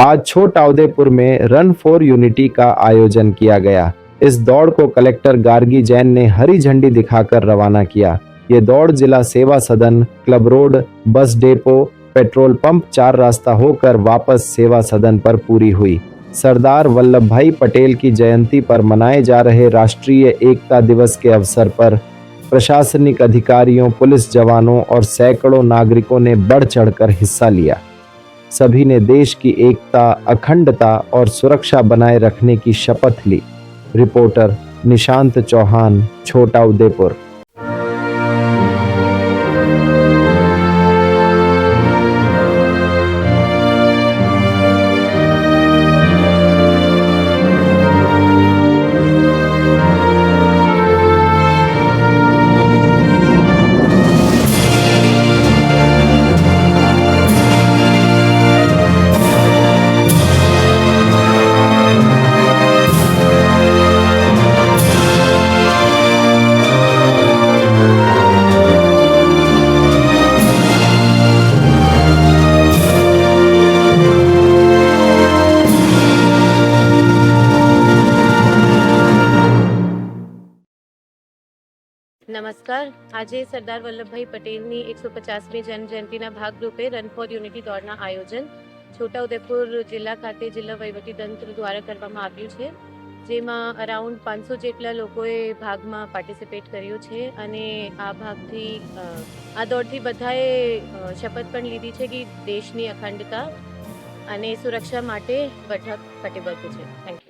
आज छोटा उदयपुर में रन फॉर यूनिटी का आयोजन किया गया। इस दौड़ को कलेक्टर गार्गी जैन ने हरी झंडी दिखाकर रवाना किया। ये दौड़ जिला सेवा सदन, club road, bus depot, petrol pump, चार रास्ता होकर वापस सेवा सदन पर पूरी हुई। सरदार वल्लभ भाई पटेल की जयंती पर मनाए जा रहे राष्ट्रीय एकता दिवस के अवसर पर प्रशासनिक अधिकारियों, पुलिस जवानों और सैकड़ों नागरिकों ने बढ़ चढ़कर हिस्सा लिया। सभी ने देश की एकता, अखंडता और सुरक्षा बनाए रखने की शपथ ली। रिपोर्टर निशांत चौहान, छोटा उदयपुर। નમસ્કાર. આજે સરદાર વલ્લભભાઈ પટેલની એકસો પચાસમી જન્મ જયંતિના ભાગરૂપે રન ફોર યુનિટી દોડના આયોજન છોટાઉદેપુર જિલ્લા ખાતે જિલ્લા વહીવટીતંત્ર દ્વારા કરવામાં આવ્યું છે. જેમાં અરાઉન્ડ પાંચસો જેટલા લોકોએ ભાગમાં પાર્ટિસિપેટ કર્યું છે અને આ ભાગથી આ દોડથી બધાએ શપથ પણ લીધી છે કે દેશની અખંડતા અને સુરક્ષા માટે બધા કટિબદ્ધ છે. Thank you